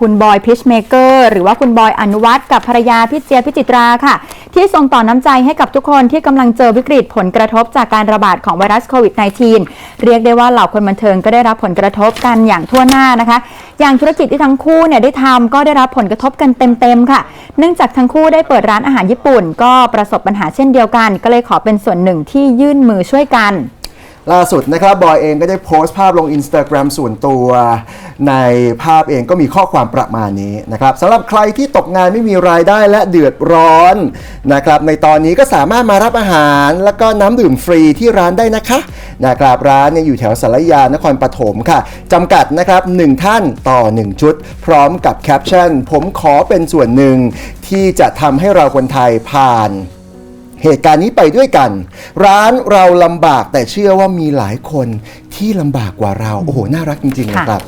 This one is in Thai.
คุณบอยพิชเมเกอร์หรือว่าคุณบอยอนุวัฒน์กับภรรยาพี่เจียบพิจิตราค่ะ ที่ส่งต่อน้ำใจให้กับทุกคนที่กำลังเจอวิกฤตผลกระทบจากการระบาดของไวรัสโควิด -19 เรียกได้ว่าเหล่าคนบันเทิงก็ได้รับผลกระทบกันอย่างทั่วหน้านะคะ อย่างธุรกิจที่ทั้งคู่เนี่ยได้ทำก็ได้รับผลกระทบกันเต็มๆค่ะ เนื่องจากทั้งคู่ได้เปิดร้านอาหารญี่ปุ่น ก็ประสบปัญหาเช่นเดียวกัน ก็เลยขอเป็นส่วนหนึ่งที่ยื่นมือช่วยกัน ล่าสุดนะครับบอยเองก็ได้โพสต์ภาพลง Instagram ส่วนตัว ในภาพเองก็มีข้อความประมาณนี้นะครับสำหรับใครที่ตกงานไม่มีรายได้และเดือดร้อนนะครับในตอนนี้ก็สามารถมารับอาหาร แล้วก็น้ำดื่มฟรีที่ร้านได้นะคะนะครับร้านเนี่ยอยู่แถวสารยานครปฐมค่ะจำกัดนะครับ1ท่านต่อ 1 ชุด พร้อมกับแคปชั่น ผมขอเป็นส่วนหนึ่งที่จะทำให้เราคนไทยผ่าน เหตุการณ์นี้ไปด้วยกัน ร้านเราลำบากแต่เชื่อว่ามีหลายคนที่ลำบากกว่าเรา โอ้โห น่ารักจริงๆนะครับ